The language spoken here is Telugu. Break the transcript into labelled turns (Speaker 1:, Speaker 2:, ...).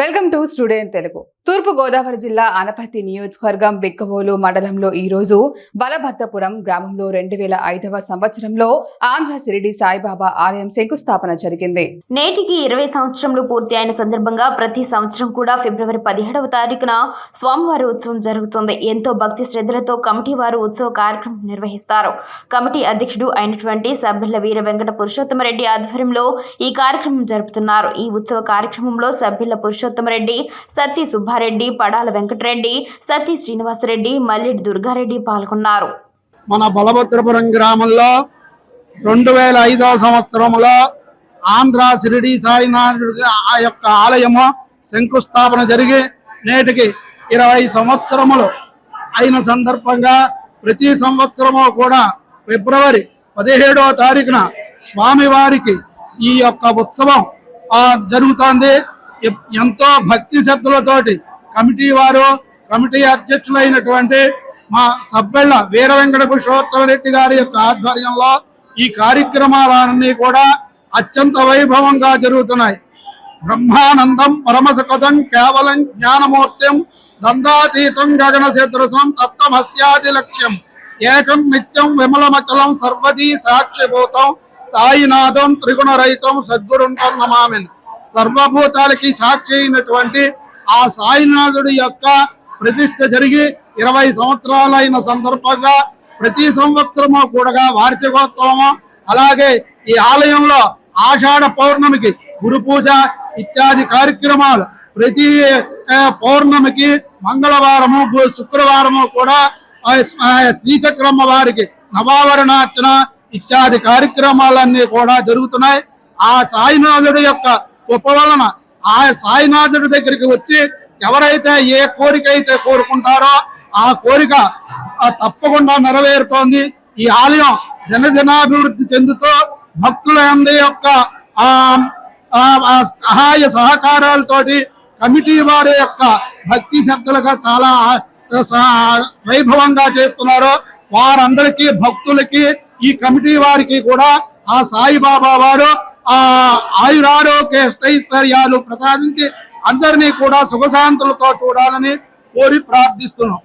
Speaker 1: Welcome to student Telugu. తూర్పు గోదావరి జిల్లా అనపర్తి నియోజకవర్గం బిక్కవోలు మండలంలో ఈరోజు బలభద్రపురం గ్రామంలో రెండు వేల ఐదవ సంవత్సరంలో ఆంధ్ర సిరిడి సాయిబాబా ఆలయం శంకుస్థాపన జరిగింది.
Speaker 2: నేటికి ఇరవై సంవత్సరంలో పూర్తి అయిన సందర్భంగా ప్రతి సంవత్సరం కూడా ఫిబ్రవరి పదిహేడవ తారీఖున స్వామివారి ఉత్సవం జరుగుతుంది. ఎంతో భక్తి శ్రద్ధలతో కమిటీ వారు ఉత్సవ కార్యక్రమం నిర్వహిస్తారు. కమిటీ అధ్యక్షుడు అయినటువంటి సభ్యుల వీర వెంకట పురుషోత్తమరెడ్డి ఆధ్వర్యంలో ఈ కార్యక్రమం జరుపుతున్నారు. ఈ ఉత్సవ కార్యక్రమంలో సభ్యుల పురుషోత్తమరెడ్డి సత్తి సుబ్బారెడ్డి పడాల వెంకటరెడ్డి సత్తి శ్రీనివాసరెడ్డి మల్లెడి దుర్గారెడ్డి పాల్గొన్నారు.
Speaker 3: మన బలభద్రపురం గ్రామంలో రెండు వేల ఐదవ సంవత్సరంలో ఆంధ్ర షిరిడి సాయినాథుడి ఆ యొక్క ఆలయము శంకుస్థాపన జరిగి నేటికి ఇరవై సంవత్సరములు అయిన సందర్భంగా ప్రతి సంవత్సరము కూడా ఫిబ్రవరి పదిహేడవ తారీఖున స్వామివారికి ఈ యొక్క ఉత్సవం జరుగుతోంది. ఎంతో భక్తి శ్రద్ధలతోటి కమిటీ వారు కమిటీ అధ్యక్షులైనటువంటి మా సభ్యుల వీర వెంకట పురుషోత్తమరెడ్డి గారి యొక్క ఆధ్వర్యంలో ఈ కార్యక్రమాలన్నీ కూడా అత్యంత వైభవంగా జరుగుతున్నాయి. బ్రహ్మానందం పరమసుకృతం కేవలం జ్ఞానమూర్తిం దందాతీతం గగన సదృశం తత్వమస్యాది లక్ష్యం. ఏకం నిత్యం విమలమచలం సర్వదీ సాక్షిభూతం సాయినాథం త్రిగుణరహితం సద్గురుంతం నమామిన్ సర్వభూతాలకి సాక్షి అయినటువంటి ఆ సాయినాథుడి యొక్క ప్రతిష్ట జరిగి ఇరవై సంవత్సరాలైన సందర్భంగా ప్రతి సంవత్సరము కూడా వార్షికోత్సవము అలాగే ఈ ఆలయంలో ఆషాఢ పౌర్ణమికి గురు పూజ ఇత్యాది కార్యక్రమాలు ప్రతి పౌర్ణమికి మంగళవారము శుక్రవారము కూడా శ్రీచక్రమ్మ వారికి నవావరణార్చన ఇత్యాది కార్యక్రమాలన్నీ కూడా జరుగుతున్నాయి. ఆ సాయినాథుడి యొక్క ఉపవలన వలన ఆ సాయినాథుడి దగ్గరికి వచ్చి ఎవరైతే ఏ కోరిక అయితే కోరుకుంటారో ఆ కోరిక తప్పకుండా నెరవేరుతోంది. ఈ ఆలయం జనజనాభివృద్ధి చెందుతూ భక్తుల యొక్క ఆ సహాయ సహకారాలతోటి కమిటీ వారి యొక్క భక్తి శ్రద్ధలుగా చాలా వైభవంగా చేస్తున్నారు. వారందరికీ భక్తులకి ఈ కమిటీ వారికి కూడా ఆ సాయిబాబా వారు ఆ ఆయురారోగ్య స్థైశ్వర్యాలు ప్రసాదించి అందరినీ కూడా సుఖశాంతులతో చూడాలని కోరి ప్రార్థిస్తున్నాం.